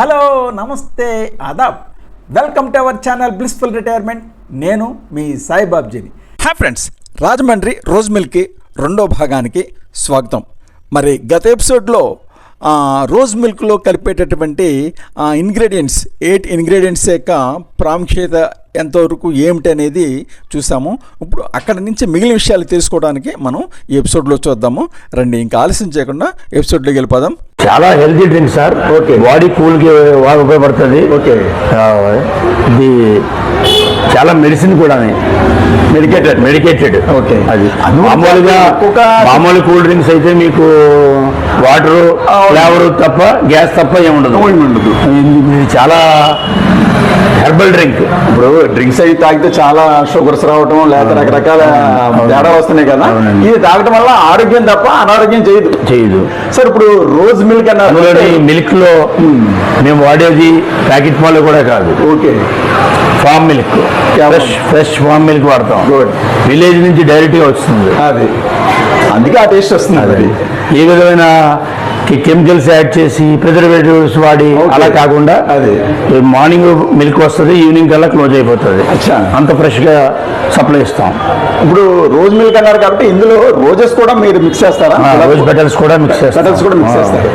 Hello నమస్తే Aadab. Welcome to our channel blissful retirement. నేను మీ సాయిబాబ్జీని. హాయ్ ఫ్రెండ్స్ రాజమండ్రి రోజ్ మిల్క్కి రెండో భాగానికి స్వాగతం. మరి గత ఎపిసోడ్లో రోజ్ మిల్క్లో కలిపేటటువంటి ఇంగ్రీడియంట్స్ ఎయిట్ ఇంగ్రీడియంట్స్ యొక్క ప్రాముఖ్యత ఎంతవరకు ఏమిటి అనేది చూసాము. ఇప్పుడు అక్కడ నుంచి మిగిలిన విషయాలు తెలుసుకోవడానికి మనం ఈ ఎపిసోడ్లో చూద్దాము. రండి ఇంకా ఆలస్యం చేయకుండా ఎపిసోడ్లోకి వెళ్ళిపోదాం. చాలా healthy drink sir. Okay. Body కూల్కి బాగా ఉపయోగపడుతుంది. ఓకే. ఇది చాలా మెడిసిన్ కూడా మెడికేటెడ్ మెడికేటెడ్. Okay. అది. మామూలుగా ఒక- మామూలు కూల్ డ్రింక్స్ అయితే మీకు వాటర్ ఫ్లేవర్ తప్ప గ్యాస్ తప్ప ఏముండదు. ఉండదు. ఇది చాలా హెర్బల్ డ్రింక్. ఇప్పుడు డ్రింక్స్ అవి తాగితే చాలా షుగర్స్ రావటం లేకపోతే రకరకాల తేడా వస్తున్నాయి కదా. ఇది తాగటం వల్ల ఆరోగ్యం తప్ప అనారోగ్యం చేయదు. చేయదు. సార్ ఇప్పుడు రోజ్ మిల్క్ అన్నారు మిల్క్లో మేము వాడేది ప్యాకెట్ పాలు కూడా కాదు. Okay. Farm milk. Fresh fresh farm milk వాడతాం. విలేజ్ నుంచి డైరెక్ట్గా వస్తుంది. అది. అందుకే ఆ టేస్ట్ వస్తుంది. అది. ఏ విధమైన కెమికల్స్ యాడ్ చేసి ప్రిజర్వేటివ్స్ వాడి. అలా కాకుండా అది. మార్నింగ్ మిల్క్ వస్తుంది ఈవినింగ్ కల్లా క్లోజ్ అయిపోతుంది. అంత ఫ్రెష్గా సప్లై ఇస్తాం ఇప్పుడు రోజ్ మిల్క్ అన్నారు కాబట్టి ఇందులో రోజెస్ కూడా మీరు మిక్స్ చేస్తారా రోజ్ పెటల్స్ కూడా మిక్స్ చేస్తాం పెటల్స్ కూడా మిక్స్. చేస్తారు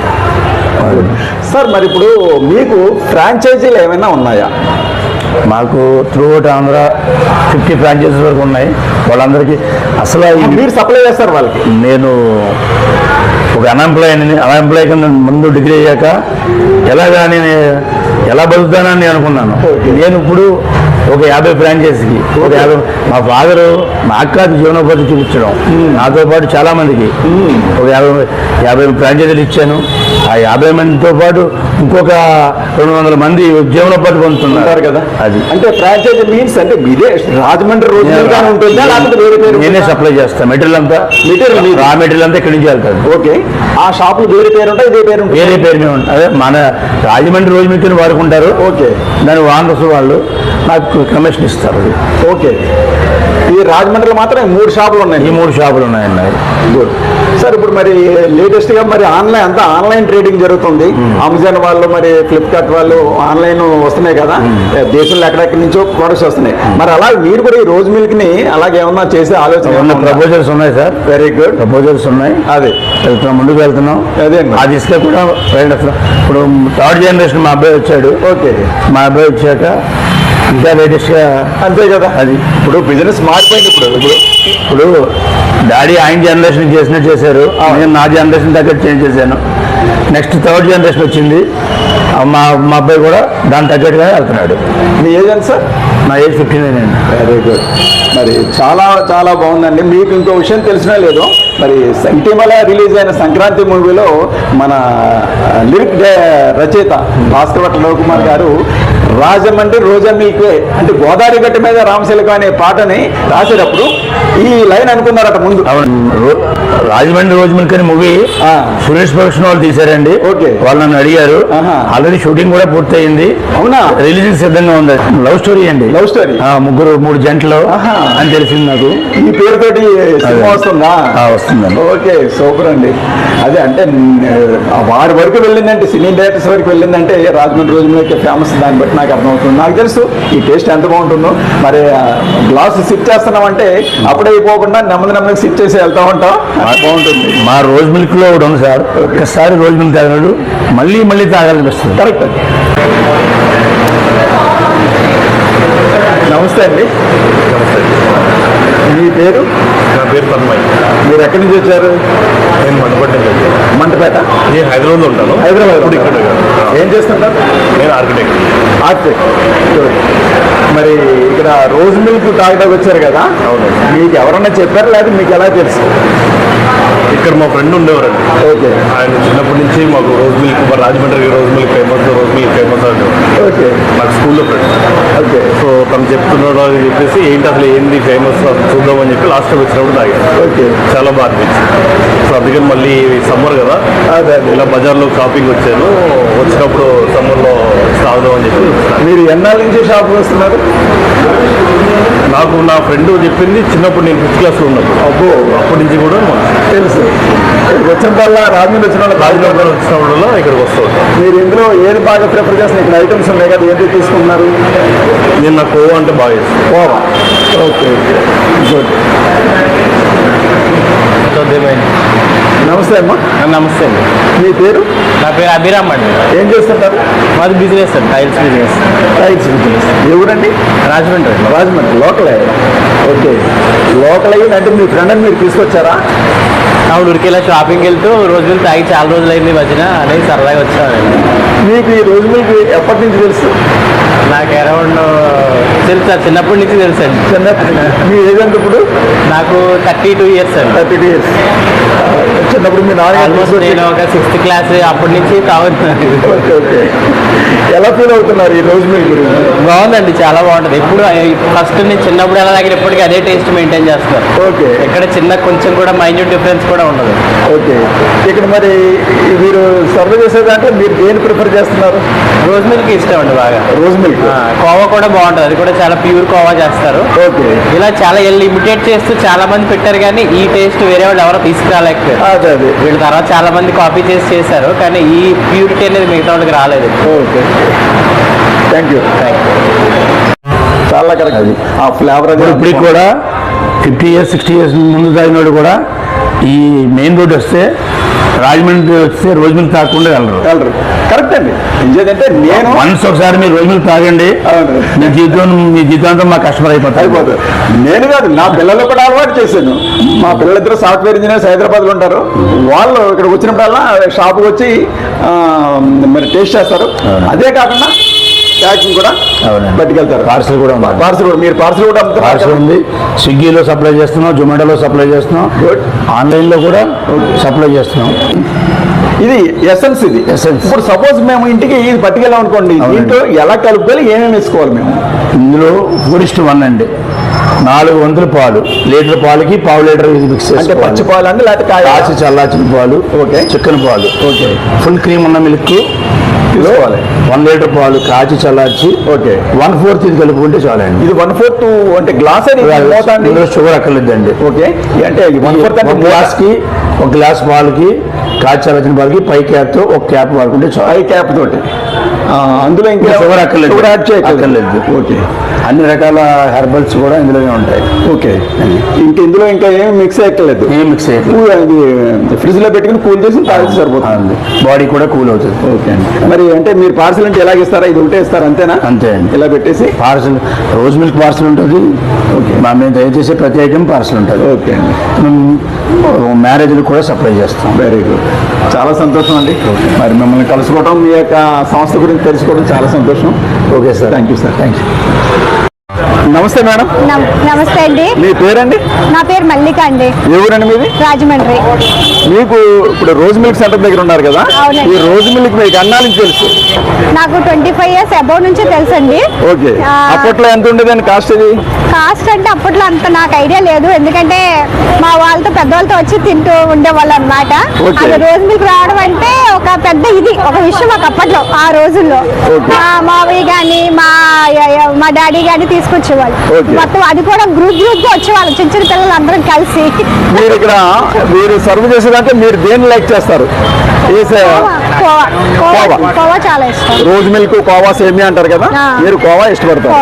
సార్ మరి ఇప్పుడు మీకు ఫ్రాంచైజీలు ఏమైనా ఉన్నాయా మాకు throughout Andhra fifty franchises వరకు ఉన్నాయి వాళ్ళందరికీ అసలు ఈ మీరు సప్లై చేస్తారు వాళ్ళకి నేను ఒక అన్ఎంప్లాయ్ అన్ఎంప్లాయ్ కింద ముందు డిగ్రీ అయ్యాక ఎలాగా నేను ఎలా బతుకుతానని నేను అనుకున్నాను. నేను ఇప్పుడు ఒక యాభై ఫ్రాంచైజీకి ఒక యాభై మా ఫాదరు మా అక్క జీవనోపాధి చూపించడం. నాతో పాటు చాలా మందికి. ఒక యాభై యాభై ఫ్రాంచైజీలు ఇచ్చాను. ఆ యాభై మందితో పాటు ఇంకొక రెండు వందల మంది జీవనోపాధి పొందుతున్నారు. కదా. అది. అంటే ఫ్రాంచైజీ మీన్స్ అంటే ఇదే రాజమండ్రి రోజ్ నేనే? సప్లై చేస్తాను మెటీరియల్ అంతా. మీది. రా మెటీరియల్ అంతా ఇక్కడి నుంచి వెళ్తాను. ఓకే. ఆ షాపులు వేరే పేరు ఉంటాయి ఇదే పేరు వేరే పేరు మీద ఉంటుంది అదే మన రాజమండ్రి రోజు మీటిని వాడుకుంటారు. ఓకే. దాని వానరసు వాళ్ళు. నాకు కమిషన్ ఇస్తారు. ఓకే. ఈ రాజమండ్రిలో మాత్రం ఈ మూడు షాపులు ఈ ఉన్నాయి మూడు షాపులు ఉన్నాయండి. గుడ్. సార్ ఇప్పుడు మరి లేటెస్ట్గా మరి ఆన్లైన్ అంతా ఆన్లైన్ ట్రేడింగ్ జరుగుతుంది. అమెజాన్ వాళ్ళు మరి ఫ్లిప్కార్ట్ వాళ్ళు ఆన్లైన్ వస్తున్నాయి కదా. దేశంలో ఎక్కడెక్కడి నుంచో ప్రొడక్ట్స్ వస్తున్నాయి. మరి అలా మీరు కూడా ఈ రోజ్ మిల్క్ని అలాగే ఏమన్నా చేసే ఆలోచన? ప్రపోజల్స్ ఉన్నాయి సార్? వెరీ గుడ్ ప్రపోజల్స్ ఉన్నాయి. అదే. వెళ్తున్నాం ముందుకు వెళ్తున్నాం. అదే. అది ఇస్తే కూడా ఇప్పుడు థర్డ్ జనరేషన్ మా అబ్బాయి వచ్చాడు. ఓకే. మా అబ్బాయి వచ్చాక ఇంకా లేటెస్ట్గా అంతే కదా. అది ఇప్పుడు బిజినెస్ మారిపోయింది ఇప్పుడు. ఇప్పుడు ఇప్పుడు డాడీ ఆయన జనరేషన్ చేసినట్టు చేశారు. నేను నా జనరేషన్ తగ్గట్టు చేంజ్ చేశాను. నెక్స్ట్ థర్డ్ జనరేషన్ వచ్చింది. మా మా అబ్బాయి కూడా దాని తగ్గట్టుగా వెళ్తున్నాడు. మీ ఏజ్ ఎంత సార్? నా ఏజ్ ఫిఫ్టీ నైన్ అండి. వెరీ గుడ్ మరి చాలా చాలా బాగుందండి. మీకు ఇంకో విషయం తెలిసినా లేదు. మరి ఇటీవల రిలీజ్ అయిన సంక్రాంతి మూవీలో మన లిరిక్ రచయిత భాస్కర్ రవికుమార్ గారు రాజమండ్రి రోజా మిల్క్ అంటే గోదావరి గట్టి మీద రామశిలకం అనే పాటని రాసేటప్పుడు ఈ లైన్ అనుకున్నారట ముందు. రాజమండ్రి రోజు మిల్క్ అనే మూవీ. సురేష్ ప్రొడక్షన్ వాళ్ళు తీశారండి. ఓకే. వాళ్ళు నన్ను అడిగారు. ఆల్రెడీ షూటింగ్ కూడా పూర్తయింది. అవునా? రిలీజ్ సిద్ధంగా ఉంది. లవ్ స్టోరీ అండి. Love story? ముగ్గురు మూడు జంటలు. అని తెలిసింది నాకు. ఈ పేరుతోటి సినిమా వస్తుందా. వస్తుందండి. ఓకే సూపర్ అండి. అదే అంటే ఆ వారి వరకు వెళ్ళిందంటే సినీ డైరెక్టర్స్ వరకు వెళ్ళిందంటే రాజమండ్రి రోజు మీద ఫేమస్ దాన్ని బట్టి నాకు అర్థమవుతుంది. నాకు తెలుసు ఈ టేస్ట్ ఎంత బాగుంటుందో. మరి గ్లాస్ సిప్ చేస్తున్నామంటే అప్పుడే అయిపోకుండా నెమ్మది నెమ్మది సిప్ చేసి వెళ్తా ఉంటాం. బాగుంటుంది. మా రోజ్ మిల్క్లో ఉంది సార్. ఒక్కసారి రోజ్ మిల్క్ తాగినాడు. మళ్ళీ మళ్ళీ తాగాలనిపిస్తుంది. కరెక్ట్. నమస్తే అండి. మీ పేరు? పేరు తన్మయ్. మీరు ఎక్కడి నుంచి వచ్చారు? నేను మండపట్ట మంటపేట నేను హైదరాబాద్లో ఉంటాను. హైదరాబాద్ ఇప్పుడు ఇక్కడ ఏం చేస్తుంటారు? నేను ఆర్కిటెక్ట్ ఆర్కిటెక్ట్ మరి ఇక్కడ రోజ్ మిల్క్ తాగడానికి వచ్చారు కదా? అవును. మీకు ఎవరన్నా చెప్పారు? లేదా మీకు ఎలా తెలుసు? ఇక్కడ మా ఫ్రెండ్ ఉండేవారండి. ఓకే. ఆయన చిన్నప్పటి నుంచి మాకు రోజ్ మిల్క్ మా Rajahmundry rose milk famous rose milk famous అంటే ఓకే. నాకు స్కూల్లో ఫ్రెండ్ ఓకే. సో తను చెప్తున్నాడు అని చెప్పేసి ఏంటి అసలు ఏంది ఫేమస్ చూద్దామని చెప్పి లాస్ట్ టైం వచ్చినప్పుడు తాగాను ఓకే. చాలా బాగా అనిపించింది. సో అందుకని మళ్ళీ సమ్మర్ కదా. ఇలా బజార్లో షాపింగ్ వచ్చాను. వచ్చినప్పుడు సమ్మర్లో తాగుదాం అని చెప్పి. మీరు ఎన్నాళ్ళ నుంచి షాప్ వస్తున్నారు నాకు నా ఫ్రెండ్ చెప్పింది చిన్నప్పుడు నేను ఫిఫ్త్ క్లాస్లో ఉన్నప్పుడు. అబ్బో. అప్పటి నుంచి కూడా తెలుసు. వచ్చినప్పుడల్లా రాజమండ్రి వచ్చిన వాళ్ళు రాజమండ్రి వచ్చినప్పుడు ఇక్కడికి వస్తూ ఉంటాం మీరు ఇందులో ఏది బాగా ప్రిఫర్ చేస్తున్నారు ఇక్కడ ఐటమ్స్ ఉన్నాయి కదా ఏంటి తీసుకుంటున్నారు నేను నాకు కోవా అంటే బాగా ఇష్టం కోవా? ఓకే. గుడ్. నమస్తే అమ్మా. నమస్తే అండి. మీ పేరు? నా పేరు అభిరామ్ అండి. ఏం చేస్తుంటారు? మాది బిజినెస్ అండి టైల్స్ బిజినెస్ టైల్స్ బిజినెస్ ఎవరండి? రాజమండ్రి అండి. రాజమండ్రి లోకలే ఓకే. లోకల్ అయ్యి అంటే మీ ఫ్రెండ్ అని మీరు తీసుకొచ్చారా? ఆవిడ ఊరికి ఇలా షాపింగ్కి వెళ్తూ రోజు మిల్క్ తాగి చాలా రోజులు అయింది వచ్చిన మధ్యన అనేది సరదాగా వచ్చామండి. మీకు ఈ రోజు మీకు ఎప్పటి నుంచి తెలుసు? నాకు అరౌండ్ తెలుసు సార్ చిన్నప్పటి నుంచి తెలుసు అండి చిన్నప్పటి మీ ఏజ్ ఎంత ఇప్పుడు? నాకు థర్టీ టూ ఇయర్స్ అండి. థర్టీ టూ ఇయర్స్ చిన్నప్పుడు మీ ఆల్మోస్ట్ నేను ఒక సిక్స్త్ క్లాస్ అప్పటి నుంచి తాగుతున్నాను ఓకే ఓకే. ఎలా ఫీల్ అవుతున్నారు ఈ రోజు మీరు బాగుందండి చాలా బాగుంటుంది. ఎప్పుడు ఫస్ట్ నేను చిన్నప్పుడు ఎలా తాగిన ఎప్పటికీ అదే టేస్ట్ మెయింటైన్ చేస్తారు ఓకే. ఎక్కడ చిన్న కొంచెం కూడా మైన్యూట్ డిఫరెన్స్ కూడా ఉండదు. ఓకే. ఇక్కడ మరి మీరు సర్వ్ చేసేదంటే మీరు దేని ప్రిఫర్ చేస్తున్నారు? రోజ్ మిల్క్ ఇష్టం అండి బాగా. రోజ్ కోవా కూడా బాగుంటుంది. అది కూడా చాలా ప్యూర్ కోవా చేస్తారు. ఓకే ఇలా చాలా లిమిటెడ్ చేస్తూ చాలా మంది పెట్టారు కానీ ఈ టేస్ట్ వేరే వాళ్ళు ఎవరో తీసుకురాలేకపోయారు. అదే అదే. వీళ్ళ తర్వాత చాలా మంది కాపీ చేసి చేశారు కానీ ఈ ప్యూరిటీ అనేది మిగతా వాళ్ళకి రాలేదు. ఓకే థ్యాంక్ యూ చాలా కరెక్ట్ ఆ ఫ్లేవర్ ఇప్పుడు ఇప్పటికి కూడా ఫిఫ్టీ ఇయర్స్ సిక్స్టీ ఇయర్స్ ముందు తాగినోడు కూడా ఈ మెయిన్ రోడ్ వస్తే రాజమండ్రి వస్తే రోజు మిల్క్ తాగకుండా వెళ్ళరు. వెళ్ళరు. కరెక్ట్ అండి. ఎందుకంటే నేను వన్స్ ఒకసారి మీరు రోజు మిల్క్ తాగండి. మీ జీవితం మీ జీవితాంతం మా కస్టమర్ అయిపోతారు అయిపోతుంది. నేను కాదు నా పిల్లలు కూడా అలవాటు చేశాను. మా పిల్లలిద్దరు సాఫ్ట్వేర్ ఇంజనీర్స్ హైదరాబాద్లో ఉంటారు. వాళ్ళు ఇక్కడ వచ్చినప్పుడల్లా షాప్కి వచ్చి మరి టేస్ట్ చేస్తారు. అదే కాకుండా ప్యాకింగ్ కూడా. పట్టుకెళ్తారు. పార్సల్ కూడా పార్సల్ కూడా మీరు పార్సల్ కూడా పార్సల్ ఉంది. స్విగ్గీలో సప్లై చేస్తున్నాం జొమాటోలో సప్లై చేస్తున్నాం. ఆన్లైన్లో కూడా సప్లై చేస్తున్నాం. ఇది ఎసెన్స్ ఇది. Essence. ఇప్పుడు సపోజ్ మేము ఇంటికి ఇది పట్టుకెళ్ళాం అనుకోండి. దీంట్లో ఎలా కలుపుకోవాలి ఏమేమి వేసుకోవాలి మేము? ఇందులో ఫుడిస్ట్ వన్ అండి. నాలుగు వంతుల పాలు. లీటర్ పాలకి పావు లీటర్ మిక్స్ అంటే పచ్చి పాలు అండి లేకపోతే కాచి చల్లార్చిన పాలు ఓకే. చికెన్ పాలు. ఓకే. ఫుల్ క్రీమ్ ఉన్న మిల్క్ తీసుకోవాలి. వన్ లీటర్ పాలు కాచి చల్లార్చి ఓకే. వన్ ఫోర్త్ ఇది కలుపుకుంటే చాలండి. ఇది వన్ ఫోర్త్ అంటే గ్లాస్ అని షుగర్ అక్కర్లేదండి. ఓకే. అంటే వన్ ఫోర్త్ ఒక అంటే గ్లాస్కి ఒక గ్లాస్ పాలకి కాచి చల్లార్చిన పాలకి పై క్యాప్తో ఒక క్యాప్ వాడుకుంటే చాలు. ఐ క్యాప్ తోటి. అందులో ఇంకా షుగర్ అక్కర్లేదు. షుగర్ యాడ్ చేయక్కర్లేదు ఓకే. అన్ని రకాల హెర్బల్స్ కూడా ఇందులోనే ఉంటాయి. ఓకే. ఇంకా ఇందులో ఇంకా ఏం మిక్స్ అయ్యట్లేదు ఏం మిక్స్ చేయట్లేదు ఫ్రిడ్జ్లో పెట్టుకుని కూల్ చేసి తాగితే సరిపోతుంది. బాడీ కూడా కూల్ అవుతుంది. ఓకే అండి. మరి అంటే మీరు పార్సల్ అంటే ఎలాగ ఇస్తారా? ఇది ఒకటే ఇస్తారా? అంతేనా? అంతే అండి. ఇలా పెట్టేసి? పార్సల్ రోజ్ మిల్క్ పార్సల్ ఉంటుంది. ఓకే. మా మేము దయచేసి ప్రతి ఐటమ్ పార్సల్ ఉంటుంది. ఓకే అండి. మ్యారేజ్లు కూడా సప్లై చేస్తాం. Very good. చాలా సంతోషం అండి. మరి మిమ్మల్ని కలుసుకోవడం మీ యొక్క సంస్థ గురించి తెలుసుకోవడం చాలా సంతోషం. Okay sir. Thank you sir. Thank you నమస్తే మేడం. నమ- నమస్తే అండి. మీ పేరండి? నా పేరు మల్లిక అండి. ఏ ఊరండి మీది? రాజమండ్రి. మీకు ఇప్పుడు రోజ్ మిల్క్ సెంటర్ దగ్గర ఉన్నారు కదా. ఈ రోజ్ మిల్క్ మీకు అన్నా నుంచి తెలుసు? నాకు ట్వంటీ ఫైవ్ ఇయర్స్ అబౌవ్ నుంచి తెలుసండి. ఓకే. అప్పట్లో ఎంత ఉండేదండి కాస్ట్ ఇది కాస్ట్ అంటే అప్పట్లో అంత నాకు ఐడియా లేదు. ఎందుకంటే మా వాళ్ళతో పెద్దవాళ్ళతో వచ్చి తింటూ ఉండేవాళ్ళు అనమాట. అది రోజు మిల్క్ రావడం అంటే పెద్ద ఇది ఒక విషయం మాకు అప్పట్లో ఆ రోజుల్లో. మా మావయ్య కానీ మా మా డాడీ కానీ తీసుకొచ్చేవాళ్ళు. మొత్తం అది కూడా గ్రూప్ గ్రూప్గా వచ్చేవాళ్ళు చిన్న చిన్న పిల్లలు అందరం కలిసి. మీరు ఇక్కడ మీరు సర్వ్ చేసేదంటే మీరు దేన్ని లైక్ చేస్తారు? కోవా కోవా కోవా. కోవా. చాలా ఇష్టం. రోజ్ మిల్క్ కోవా సేమియా అంటారు కదా. మీరు కోవా ఇష్టపడతారు?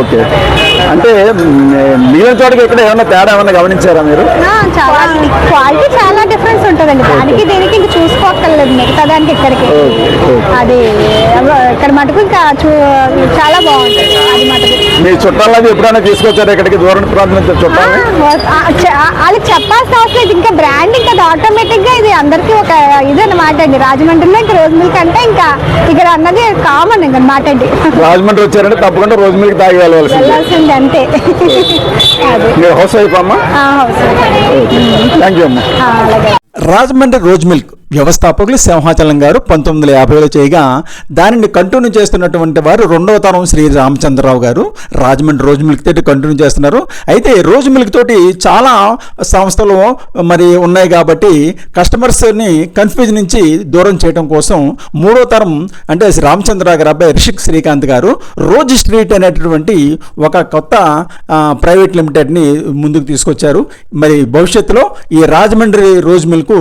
ఓకే. అంటే మిగిలిన చోటకి ఇక్కడ ఏమైనా తేడా ఏమైనా గమనించారా మీరు? చాలా. క్వాలిటీ చాలా డిఫరెన్స్ ఉంటుందండి. దానికి దీనికి ఇంక చూసుకోక్కర్లేదు. మిగతా దానికి ఇక్కడికి. అది ఇక్కడ మటుకు ఇంకా చూ చాలా బాగుంటుంది. అది మటుకు. మీ చుట్టాలది ఎప్పుడైనా తీసుకొచ్చారు ఇక్కడికి? దూరం ప్రాంతం నుంచి చుట్టాలని? వాళ్ళకి చెప్పాల్సిన అవసరం లేదు. ఇంకా బ్రాండ్ ఇంకా ఆటోమేటిక్గా ఇది అందరికీ ఒక ఇది అనమాట అండి. రాజమండ్రిలో ఇంకా రోజు మిల్క్ అంటే ఇంకా ఇక్కడ అన్నది కామన్ ఇంకా అనమాట అండి. రాజమండ్రి వచ్చారంటే తప్పకుండా రోజ్ మిల్క్ తాగి వెళ్ళాల్సింది అంతే. అది. మీరు హౌస్ వైఫ్ అమ్మా? థ్యాంక్ యూ అమ్మా. రాజమండ్రి రోజ్ మిల్క్ వ్యవస్థాపకులు సింహాచలం గారు పంతొమ్మిది వందల యాభైలో చేయగా దానిని కంటిన్యూ చేస్తున్నటువంటి వారు రెండవ తరం శ్రీ రామచంద్రరావు గారు. రాజమండ్రి రోజు మిల్క్ తోటి కంటిన్యూ చేస్తున్నారు. అయితే రోజు మిల్క్ తోటి చాలా సంస్థలు మరి ఉన్నాయి కాబట్టి కస్టమర్స్ని కన్ఫ్యూజ్ నుంచి దూరం చేయడం కోసం మూడో తరం అంటే రామచంద్ర గారు అబ్బాయి రిషిక్ శ్రీకాంత్ గారు రోజ్ స్ట్రీట్ అనేటటువంటి ఒక కొత్త ప్రైవేట్ లిమిటెడ్ని ముందుకు తీసుకొచ్చారు. మరి భవిష్యత్తులో ఈ రాజమండ్రి రోజ్ మిల్క్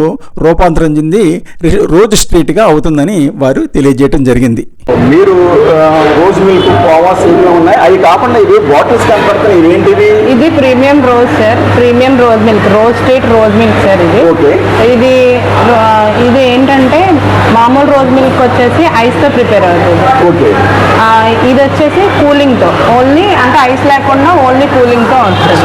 రూపాంతరం చెంది రి- రోజ్ స్ట్రీట్గా అవుతుందని వారు తెలియజేయడం జరిగింది. మీరు రోజ్ మిల్క్ కోవాస్ ఉన్నాయి? అవి కాకుండా ఇవి బాటిల్స్ కనపడుతున్నాయి ఇవి ఏంటివి ఇది premium rose sir. Premium rose milk rose street rose milk sir ఇది. ఓకే. ఇది ఇది ఏంటంటే మామూలు రోజ్ మిల్క్ వచ్చేసి ఐస్తో ప్రిపేర్ అవుతుంది. ఇది వచ్చేసి కూలింగ్తో. ఓన్లీ అంటే ఐస్ లేకుండా ఓన్లీ కూలింగ్తో వస్తుంది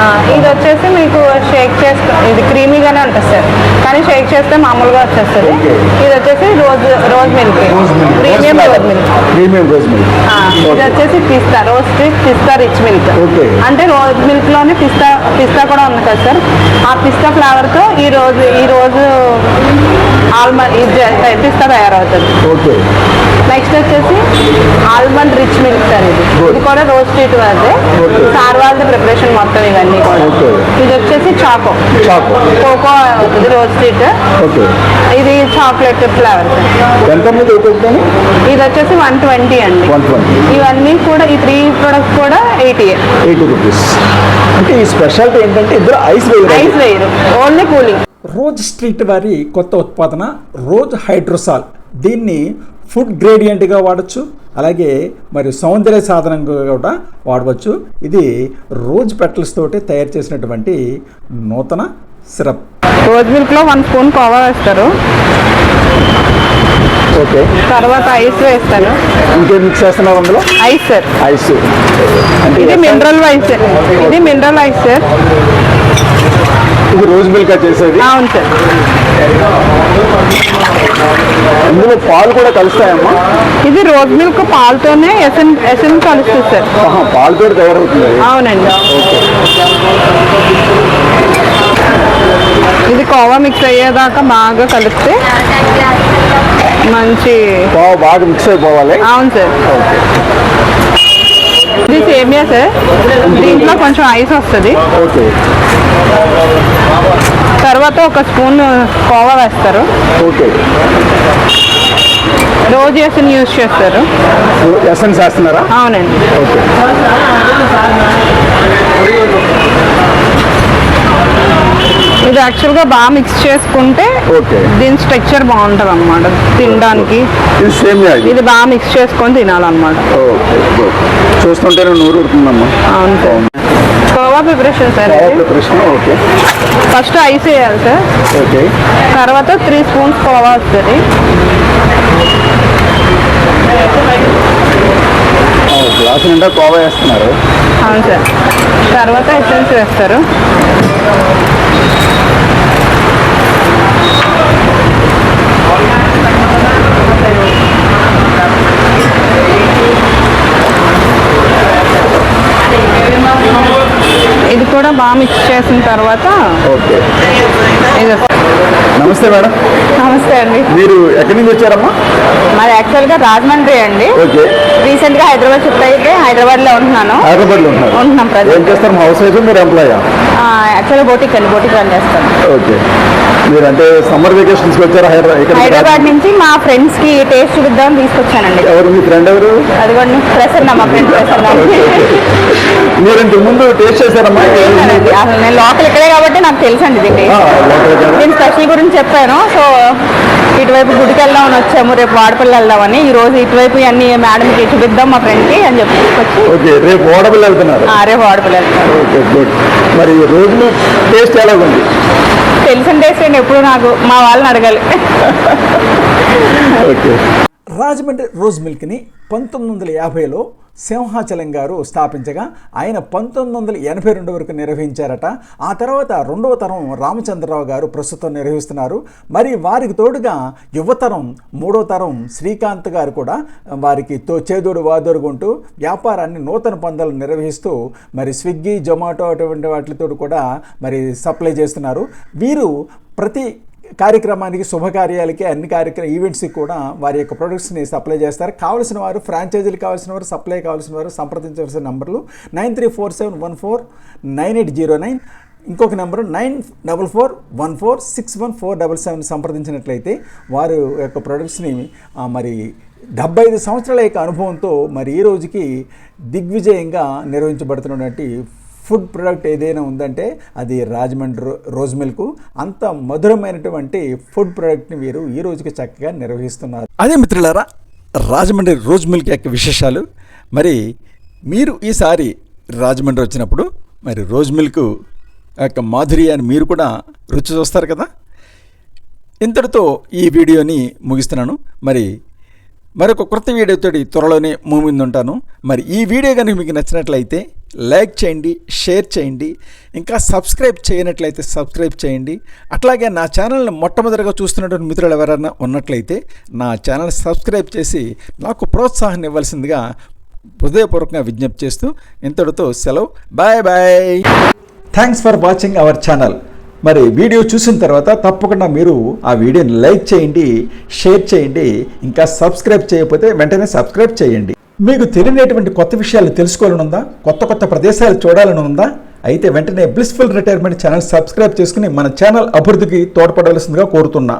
ఆ, ఇది వచ్చేసి మీకు షేక్ చేస్తే ఇది క్రీమీగానే ఉంటుంది సార్. కానీ షేక్ చేస్తే మామూలుగా వచ్చేస్తుంది. ఇది వచ్చేసి rose rose milk. Premium rose milk. Premium rose milk. ఇది వచ్చేసి పిస్తా రోజ్ పిస్తా రిచ్ మిల్క్. అంటే రోజ్ మిల్క్లోనే పిస్తా పిస్తా కూడా ఉంది కదా సార్. ఆ పిస్తా ఫ్లేవర్తో ఈ రోజు ఈ రోజు ఆల్మండ్ ఇది పిస్తా తయారవుతుంది. ఓకే. నెక్స్ట్ వచ్చేసి ఆల్మండ్ రిచ్ మిల్క్ సార్ ఇది. ఇది కూడా రోజ్ స్ట్రీట్ వాళ్ళదే సార్ వాళ్ళది ప్రిపరేషన్ మొత్తం ఇవన్నీ కూడా. ఇది వచ్చేసి చాకో. చాకో. కోకో అవుతుంది రోజ్ స్ట్రీట్ ఓకే ఇది చాక్లెట్ ఫ్లేవర్ ఇది వచ్చేసి వన్ ట్వంటీ అండి. 120. ఇవన్నీ కూడా ఈ త్రీ ప్రొడక్ట్స్ కూడా ఎయిటీ. Eighty rupees. అంటే ఈ స్పెషాలిటీ ఏంటంటే ఇద్దరు ఐస్ ఐస్ వేయరు. Only cooling. రోజ్ స్ట్రీట్ వారి కొత్త ఉత్పాదన రోజ్ హైడ్రోసాల్. దీన్ని ఫుడ్ గ్రేడియంట్గా వాడచ్చు అలాగే మరి సౌందర్య సాధనంగా కూడా వాడవచ్చు. ఇది రోజ్ పెటల్స్ తోటి తయారు చేసినటువంటి నూతన సిరప్. రోజ్ మిల్క్లో వన్ స్పూన్ కోవా వేస్తారు. ఓకే. తర్వాత ఐస్ వేస్తారు. ఇంకేం మిక్స్ చేస్తున్నారు అందులో? ఐస్. సార్ ఐస్ ఇది మినరల్ ఐస్ ఇది మినరల్ ఐస్. సార్ ఇది రోజ్ మిల్క్ చేసేది. అవును సార్. ఇందులో పాలు కూడా కలుస్తాయమ్మా. ఇది రోజ్ మిల్క్ పాలతోనే ఎసెన్ ఎసెన్ కలుస్తుంది సార్. ఆహా, పాలు కూడా తయారవుతుంది. అవునండి. ఇది కోవా మిక్స్ అయ్యేదాకా బాగా కలిపితే మంచి పావు బాగా మిక్స్ అయిపోవాలి. అవును సార్. ఇది సేమియా సార్ దీంట్లో కొంచెం ఐస్ వస్తుంది. ఓకే. తర్వాత ఒక స్పూన్ కోవా వేస్తారు. ఓకే. రోజు ఎసన్ యూజ్ చేస్తారు. అవునండి. ఓకే. ఇది యాక్చువల్గా బాగా మిక్స్ చేసుకుంటే ఓకే దీని స్ట్రక్చర్ బాగుంటుంది అనమాట తినడానికి. ఇది బాగా మిక్స్ చేసుకొని తినాలన్నమాట. చూస్తుంటేనే నూరు అవును khoa preparation sir first ice వేయాలి సార్. ఓకే తర్వాత త్రీ స్పూన్స్ కోవా వస్తుంది. గ్లాస్ నిండా కోవా వేస్తున్నారు. అవును సార్. తర్వాత ఎసెన్స్ వేస్తారు ఇది కూడా బాగా మిక్స్ చేసిన తర్వాత ఓకే. నమస్తే మేడం. నమస్తే అండి. మీరు ఎక్కడి నుంచి వచ్చారమ్మా? మాది యాక్చువల్గా రాజమండ్రి అండి. ఓకే. రీసెంట్గా హైదరాబాద్ షిఫ్ట్ అయితే హైదరాబాద్లో ఉంటున్నాను. హైదరాబాద్లో ఉన్నారు ఉంటున్నాం ఏం ప్రజెంట్ చేస్తారు హౌస్ వైఫ్? మీరు ఎంప్లాయా? యాక్చువల్గా బోటిక్ అండి. బోటిక్ రన్ చేస్తాను ఓకే. మీరు అంటే సమ్మర్ వెకేషన్స్కి వచ్చారా? హైదరాబాద్ నుంచి మా ఫ్రెండ్స్కి టేస్ట్ చూపిద్దామని తీసుకొచ్చానండి. ఎవరు మీ ఫ్రెండ్ ఎవరు? అదిగోండి. ప్రసన్న మా ఫ్రెండ్ ప్రసన్న. మీరు ఇంతకు ముందు టేస్ట్ చేశారమ్మా. అసలు నేను లోకల్ ఇక్కడే కాబట్టి నాకు తెలుసండి కదా. నేను స్పెషల్ గురించి చెప్పాను. సో ఇటువైపు గుడికి వెళ్దామని వచ్చాము. రేపు వాడపల్లి వెళ్దామని. ఈ రోజు ఇటువైపు అన్ని మేడంకి చూపిద్దాం మా ఫ్రెండ్కి అని చెప్పి ఓకే రేపు ఓడబుల్ వెళ్తున్నారు. రేపు వాడపల్లి వెళ్తాను ఓకే గుడ్. మరి రోజులు టేస్ట్ ఎలా ఉంది తెలిసిన టేస్ట్ అండి ఎప్పుడు నాకు. మా వాళ్ళని అడగాలి. ఓకే. రాజమండ్రి రోజ్ మిల్క్ని పంతొమ్మిది వందల యాభైలో సింహాచలం గారు స్థాపించగా ఆయన పంతొమ్మిది వందల ఎనభై రెండు వరకు నిర్వహించారట. ఆ తర్వాత రెండవ తరం రామచంద్రరావు గారు ప్రస్తుతం నిర్వహిస్తున్నారు. మరి వారికి తోడుగా యువతరం మూడో తరం శ్రీకాంత్ గారు కూడా వారికి తో చేదోడు వాదోడుకుంటూ వ్యాపారాన్ని నూతన పందాలు నిర్వహిస్తూ మరి స్విగ్గీ జొమాటో అటువంటి వాటితో కూడా మరి సప్లై చేస్తున్నారు. వీరు ప్రతి కార్యక్రమానికి శుభకార్యాలకి అన్ని కార్యక్రమ ఈవెంట్స్కి కూడా వారి యొక్క ప్రొడక్ట్స్ని సప్లై చేస్తారు. కావాల్సిన వారు ఫ్రాంచైజీలు కావాల్సిన వారు సప్లై కావాల్సిన వారు సంప్రదించవలసిన నంబర్లు nine three four seven one four nine eight zero nine. ఇంకొక number nine double four one four six one four double seven సంప్రదించినట్లయితే వారు యొక్క ప్రొడక్ట్స్ని మరి డెబ్బై ఐదు సంవత్సరాల యొక్క అనుభవంతో మరి ఈ రోజుకి దిగ్విజయంగా నిర్వహించబడుతున్నటువంటి ఫుడ్ ప్రోడక్ట్ ఏదైనా ఉందంటే అది రాజమండ్రి రో- రోజ్ మిల్క్. అంత మధురమైనటువంటి ఫుడ్ ప్రోడక్ట్ని వీరు ఈ రోజుకి చక్కగా నిర్వహిస్తున్నారు. అదే మిత్రులారా రాజమండ్రి రోజ్ మిల్క్ యొక్క విశేషాలు. మరి మీరు ఈసారి రాజమండ్రి వచ్చినప్పుడు మరి రోజ్ మిల్క్ యొక్క మాధుర్యాన్ని మీరు కూడా రుచి చూస్తారు కదా? ఇంతటితో ఈ వీడియోని ముగిస్తున్నాను. మరి మరొక కొత్త వీడియోతో త్వరలోనే మూమింది మరి ఈ వీడియో కనుక మీకు నచ్చినట్లయితే లైక్ చేయండి షేర్ చేయండి ఇంకా సబ్స్క్రైబ్ చేయనట్లయితే సబ్స్క్రైబ్ చేయండి. అట్లాగే నా ఛానల్ని మొట్టమొదటిగా చూస్తున్నటువంటి మిత్రులు ఎవరైనా ఉన్నట్లయితే నా ఛానల్ సబ్స్క్రైబ్ చేసి నాకు ప్రోత్సాహం ఇవ్వాల్సిందిగా హృదయపూర్వకంగా విజ్ఞప్తి చేస్తూ ఇంతటితో సెలవు. Bye bye. Thanks for watching our channel మరి వీడియో చూసిన తర్వాత తప్పకుండా మీరు ఆ వీడియోని లైక్ చేయండి షేర్ చేయండి ఇంకా సబ్స్క్రైబ్ చేయకపోతే వెంటనే సబ్స్క్రైబ్ చేయండి. మీకు తెలియనటువంటి కొత్త విషయాలు తెలుసుకోవాలని ఉందా కొత్త కొత్త ప్రదేశాలు చూడాలని ఉందా అయితే వెంటనే బ్లిస్ఫుల్ రిటైర్మెంట్ ఛానల్ సబ్స్క్రైబ్ చేసుకుని మన ఛానల్ అభివృద్ధికి తోడ్పడవలసిందిగా కోరుతున్నా.